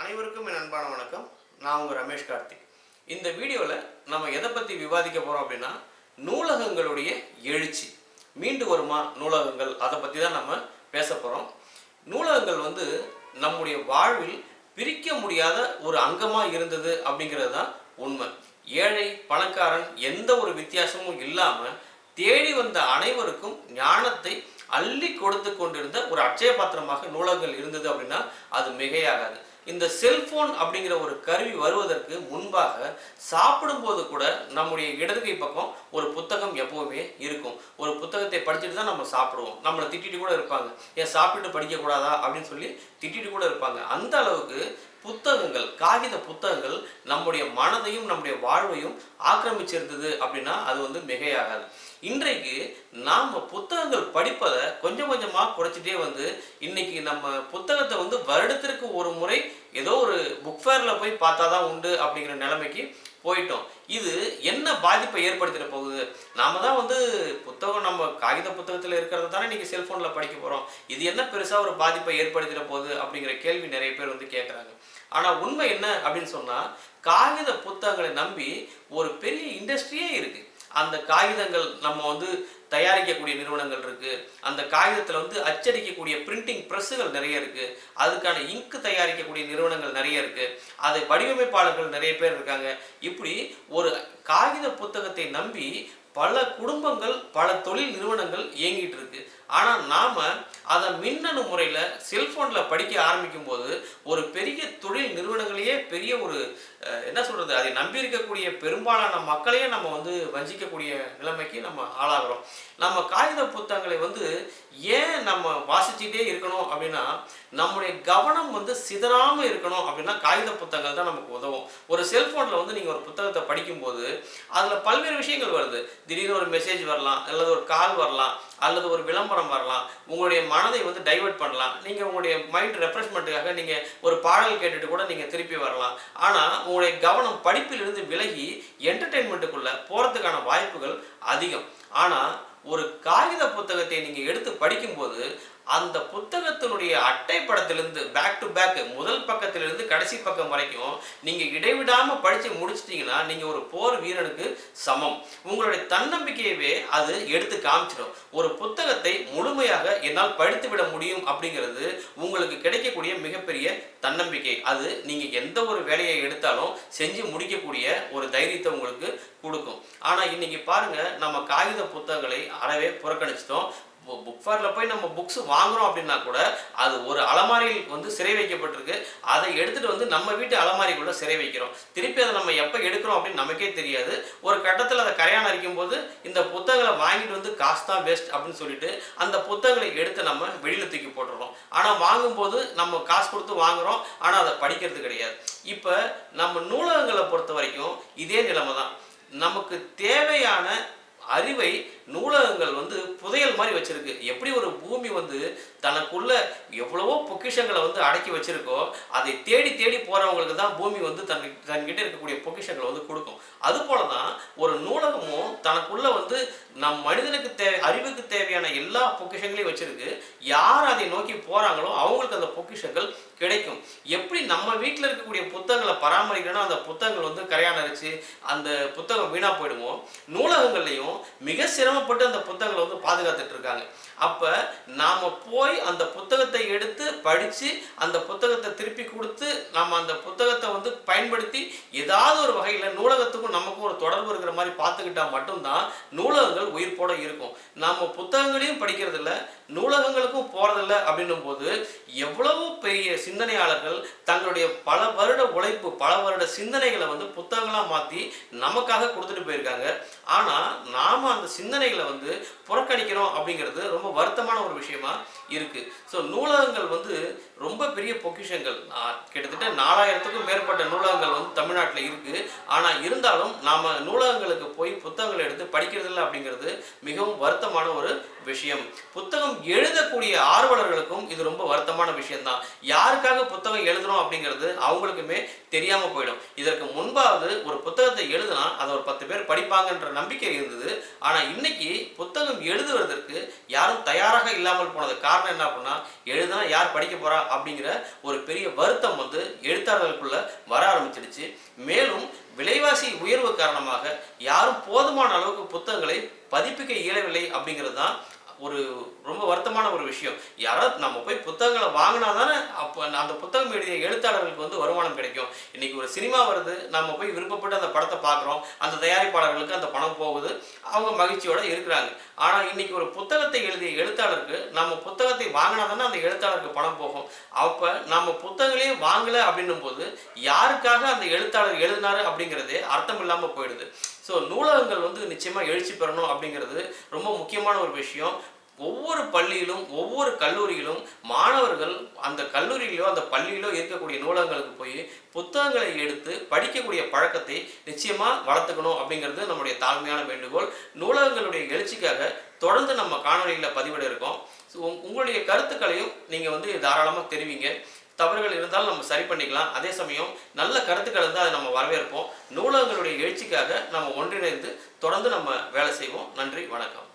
அனைவருக்கும் என் அன்பான வணக்கம். நான் உங்கள் ரமேஷ் கார்த்திக். இந்த வீடியோவில் நம்ம எதை பற்றி விவாதிக்க போகிறோம் அப்படின்னா நூலகங்களுடைய எழுச்சி. மீண்டு வருமா நூலகங்கள்? அதை பற்றி தான் நம்ம பேச போகிறோம் நூலகங்கள் வந்து நம்முடைய வாழ்வில் பிரிக்க முடியாத ஒரு அங்கமாக இருந்தது அப்படிங்கிறது தான் உண்மை. ஏழை பணக்காரன் எந்த ஒரு வித்தியாசமும் இல்லாமல் தேடி வந்த அனைவருக்கும் ஞானத்தை அள்ளி கொடுத்து கொண்டிருந்த ஒரு அட்சய பாத்திரமாக நூலகங்கள் இருந்தது அப்படின்னா அது மிகையாகாது. இந்த செல்போன் அப்படிங்கிற ஒரு கருவி வருவதற்கு முன்பாக சாப்பிடும்போது கூட நம்முடைய இடதுகை பக்கம் ஒரு புத்தகம் எப்பவுமே இருக்கும். ஒரு புத்தகத்தை படிச்சுட்டு தான் நம்ம சாப்பிடுவோம். நம்மளை திட்டிட்டு கூட இருப்பாங்க. ஏன் சாப்பிட்டு படிக்கக்கூடாதா? அப்படின்னு சொல்லி திட்டிட்டு கூட இருப்பாங்க. அந்த அளவுக்கு புத்தகங்கள் காகித புத்தகங்கள் நம்முடைய மனதையும் நம்முடைய வாழ்வையும் ஆக்கிரமிச்சிருந்தது அப்படின்னா அது வந்து மிகையாகாது. இன்றைக்கு நாம் புத்தகங்கள் படிப்பதை கொஞ்சம் கொஞ்சமாக குறைச்சிட்டே வந்து இன்னைக்கு நம்ம புத்தகத்தை வந்து வருடத்திற்கு ஒரு முறை ஏதோ ஒரு புக் ஃபேரில் போய் பார்த்தா தான் உண்டு அப்படிங்கிற நிலைமைக்கு போயிட்டோம். இது என்ன பாதிப்பை ஏற்படுத்திட போகுது? நாம தான் வந்து புத்தகம் நம்ம காகித புத்தகத்தில் இருக்கிறது தானே நீங்கள் செல்ஃபோனில் படிக்க போகிறோம் இது என்ன பெருசாக ஒரு பாதிப்பை ஏற்படுத்திட போகுது அப்படிங்கிற கேள்வி நிறைய பேர் வந்து கேட்குறாங்க ஆனால் உண்மை என்ன அப்படின்னு சொன்னால் காகித புத்தகங்களை நம்பி ஒரு பெரிய இண்டஸ்ட்ரியே இருக்குது அந்த காகிதங்கள் நம்ம வந்து தயாரிக்கக்கூடிய நிறுவனங்கள் இருக்குது அந்த காகிதத்தில் வந்து அச்சடிக்கக்கூடிய பிரிண்டிங் ப்ரெஸ்ஸுகள் நிறைய இருக்குது அதுக்கான இங்கு தயாரிக்கக்கூடிய நிறுவனங்கள் நிறைய இருக்குது அதை வடிவமைப்பாளர்கள் நிறைய பேர் இருக்காங்க. இப்படி ஒரு காகித புத்தகத்தை நம்பி பல குடும்பங்கள் பல தொழில் நிறுவனங்கள் இயங்கிட்டு இருக்குது ஆனால் நாம் அதை மின்னணு முறையில் செல்ஃபோனில் படிக்க ஆரம்பிக்கும் போது ஒரு பெரிய தொழில் நிறுவனங்களையே பெரிய ஒரு என்ன சொல்கிறது அதை நம்பி இருக்கக்கூடிய பெரும்பாலான மக்களையே நம்ம வந்து வஞ்சிக்கக்கூடிய நிலைமைக்கு நம்ம ஆளாகிறோம். நம்ம காகித புத்தகங்களை வந்து ஏன் நம்ம வாசிச்சுட்டே இருக்கணும் அப்படின்னா நம்முடைய கவனம் வந்து சிதறாமல் இருக்கணும் அப்படின்னா காகித புத்தகங்கள் தான் நமக்கு உதவும். ஒரு செல்ஃபோனில் வந்து நீங்கள் ஒரு புத்தகத்தை படிக்கும்போது அதில் பல்வேறு விஷயங்கள் வருது. திடீர்னு ஒரு மெசேஜ் வரலாம் அல்லது ஒரு கால் வரலாம் அல்லது ஒரு விளம்பரம் வரலாம். உங்களுடைய மனதை வந்து டைவர்ட் பண்ணலாம். நீங்கள் உங்களுடைய மைண்ட் ரெஃப்ரெஷ்மெண்ட்டுக்காக நீங்கள் ஒரு பாடல் கேட்டுட்டு கூட நீங்கள் திருப்பி வரலாம். ஆனால் உங்களுடைய கவனம் படிப்பிலிருந்து விலகி என்டர்டெயின்மெண்ட்டுக்குள்ளே போகிறதுக்கான வாய்ப்புகள் அதிகம். ஆனால் ஒரு காகித புத்தகத்தை நீங்கள் எடுத்து படிக்கும்போது அந்த புத்தகத்தினுடைய அட்டை படத்திலிருந்து பேக் டு பேக் முதல் பக்கத்திலிருந்து கடைசி பக்கம் வரைக்கும் நீங்க இடைவிடாம படிச்சு முடிச்சிட்டீங்கன்னா நீங்க ஒரு போர் வீரனுக்கு சமம். உங்களுடைய தன்னம்பிக்கையவே அது எடுத்து காமிச்சிடும். ஒரு புத்தகத்தை முழுமையாக என்னால் படித்து விட முடியும் அப்படிங்கிறது உங்களுக்கு கிடைக்கக்கூடிய மிகப்பெரிய தன்னம்பிக்கை. அது நீங்க எந்த ஒரு வேலையை எடுத்தாலும் செஞ்சு முடிக்கக்கூடிய ஒரு தைரியத்தை உங்களுக்கு கொடுக்கும். ஆனா இன்னைக்கு பாருங்க நம்ம காகித புத்தகங்களை அறவே புறக்கணிச்சிட்டோம். புக் ஃபேரில் போய் நம்ம புக்ஸ் வாங்குறோம் அப்படின்னா கூட அது ஒரு அலமாரியில் வந்து சிறை வைக்கப்பட்டிருக்கு. அதை எடுத்துட்டு வந்து நம்ம வீட்டு அலமாரிக்குள்ளே சிறை வைக்கிறோம். திருப்பி அதை நம்ம எப்போ எடுக்கிறோம் அப்படின்னு நமக்கே தெரியாது. ஒரு கட்டத்தில் அதை கரையான் அரிக்கும் போது இந்த புத்தகங்களை வாங்கிட்டு வந்து காசு தான் பெஸ்ட் அப்படின்னு சொல்லிட்டு அந்த புத்தகங்களை எடுத்து நம்ம வெளியில் தூக்கி போட்டுறோம் ஆனால் வாங்கும்போது நம்ம காசு கொடுத்து வாங்குகிறோம் ஆனால் அதை படிக்கிறது கிடையாது. இப்போ நம்ம நூலகங்களை பொறுத்த வரைக்கும் இதே நிலைமை தான் நமக்கு தேவையான அறிவை நூலகங்கள் வந்து புதையல் மாதிரி வச்சிருக்கு. எப்படி ஒரு பூமி வந்து தனக்குள்ள எவ்வளவோ பொக்கிஷங்களை வந்து அடக்கி வச்சிருக்கோ அதை தேடி தேடி போறவங்களுக்கு தான் பூமி வந்து தன் தன்கிட்ட இருக்கக்கூடிய பொக்கிஷங்களை வந்து கொடுக்கும். அது போல தான் ஒரு நூலகமும் தனக்குள்ள வந்து நம் மனிதனுக்கு தேவை அறிவுக்கு தேவையான எல்லா பொக்கிஷங்களையும் வச்சிருக்கு. யார் அதை நோக்கி போறாங்களோ அவங்களுக்கு அந்த பொக்கிஷங்கள் கிடைக்கும். எப்படி நம்ம வீட்டில் இருக்கக்கூடிய புத்தகங்களை பராமரிக்கணும் அந்த புத்தகங்கள் வந்து கரையான் அந்த புத்தகம் வீணாக போயிடுமோ? நூலகங்கள்லையும் மிக சிரமப்பட்டு அந்த புத்தகங்களை வந்து பாதுகாத்துட்டு இருக்காங்க. அப்போ நாம் போய் அந்த புத்தகத்தை எடுத்து படித்து அந்த புத்தகத்தை திருப்பி கொடுத்து நம்ம அந்த புத்தகத்தை வந்து பயன்படுத்தி ஏதாவது ஒரு வகையில் நூலகத்துக்கும் நமக்கும் ஒரு தொடர்பு இருக்கிற மாதிரி பார்த்துக்கிட்டா மட்டும்தான் நூலகங்கள் உயிர்ப்போட இருக்கும். நம்ம புத்தகங்களையும் படிக்கிறதில்ல நூலகங்களுக்கும் போகிறதில்ல அப்படின்னும் போது எவ்வளவு பெரிய சிந்தனையாளர்கள் தங்களுடைய பல வருட உழைப்பு பல வருட சிந்தனைகளை வந்து புத்தகங்களாக மாற்றி நமக்காக கொடுத்துட்டு போயிருக்காங்க. ஆனால் நாம் அந்த சிந்தனைகளை வந்து புறக்கணிக்கிறோம் அப்படிங்கிறது ரொம்ப வருத்தமான ஒரு விஷயமா இருக்குது ஸோ நூலகங்கள் வந்து ரொம்ப பெரிய பொக்கிஷங்கள். கிட்டத்தட்ட நாலாயிரத்துக்கும் மேற்பட்ட நூலகங்கள் வந்து தமிழ்நாட்டில் இருக்குது ஆனால் இருந்தாலும் நாம் நூலகங்களுக்கு போய் புத்தகங்களை எடுத்து படிக்கிறதில்ல அப்படிங்கிறது மிகவும் வருத்தமான ஒரு விஷயம். புத்தகம் எழுதக்கூடிய ஆர்வலர்களுக்கும் இது ரொம்ப வருத்தமான விஷயம்தான். யாருக்காக புத்தகம் எழுதுறோம் அப்படிங்கிறது அவங்களுக்குமே தெரியாம போயிடும். இதற்கு முன்பாவது ஒரு புத்தகத்தை எழுதுனா அதை ஒரு பத்து பேர் படிப்பாங்கன்ற நம்பிக்கை இருந்தது. ஆனா இன்னைக்கு புத்தகம் எழுதுவதற்கு யாரும் தயாராக இல்லாமல் போனது காரணம் என்ன அப்படின்னா எழுதுனா யார் படிக்க போறா அப்படிங்கிற ஒரு பெரிய வருத்தம் வந்து எழுத்தாளர்களுக்குள்ள வர ஆரம்பிச்சிடுச்சு. மேலும் விலைவாசி உயர்வு காரணமாக யாரும் போதுமான அளவுக்கு புத்தகங்களை பதிப்பிக்க இயலவில்லை அப்படிங்கிறது தான் ஒரு ரொம்ப வருத்தமான ஒரு விஷயம். யாராவது நம்ம போய் புத்தகங்களை வாங்கினா தானே அப்போ அந்த புத்தகம் எழுதிய எழுத்தாளர்களுக்கு வந்து வருமானம் கிடைக்கும். இன்னைக்கு ஒரு சினிமா வருது நம்ம போய் விருப்பப்பட்டு அந்த படத்தை பார்க்குறோம் அந்த தயாரிப்பாளர்களுக்கு அந்த பணம் போகுது அவங்க மகிழ்ச்சியோடு இருக்கிறாங்க. ஆனால் இன்னைக்கு ஒரு புத்தகத்தை எழுதிய எழுத்தாளருக்கு நம்ம புத்தகத்தை வாங்கினா தானே அந்த எழுத்தாளருக்கு பணம் போகும். அப்போ நம்ம புத்தகங்களே வாங்கலை அப்படின்னும் போது யாருக்காக அந்த எழுத்தாளர் எழுதினாரு அப்படிங்கிறதே அர்த்தம் இல்லாமல் போயிடுது. ஸோ நூலகங்கள் வந்து நிச்சயமாக எழுச்சி பெறணும் அப்படிங்கிறது ரொம்ப முக்கியமான ஒரு விஷயம். ஒவ்வொரு பள்ளியிலும் ஒவ்வொரு கல்லூரியிலும் மாணவர்கள் அந்த கல்லூரியிலோ அந்த பள்ளியிலோ இருக்கக்கூடிய நூலகங்களுக்கு போய் புத்தகங்களை எடுத்து படிக்கக்கூடிய பழக்கத்தை நிச்சயமாக வளர்த்துக்கணும் அப்படிங்கிறது நம்முடைய தாழ்மையான வேண்டுகோள். நூலகங்களுடைய எழுச்சிக்காக தொடர்ந்து நம்ம காணொலியில் பதிவிட இருக்கோம். ஸோ உங்களுடைய கருத்துக்களையும் நீங்கள் வந்து தாராளமாக தெரிவிங்க. தவறுகள் இருந்தாலும் நம்ம சரி பண்ணிக்கலாம். அதே சமயம் நல்ல கருத்துக்கள் இருந்தால் அதை நம்ம வரவேற்போம். நூலகங்களுடைய எழுச்சிக்காக நம்ம ஒன்றிணைந்து தொடர்ந்து நம்ம வேலை செய்வோம். நன்றி வணக்கம்.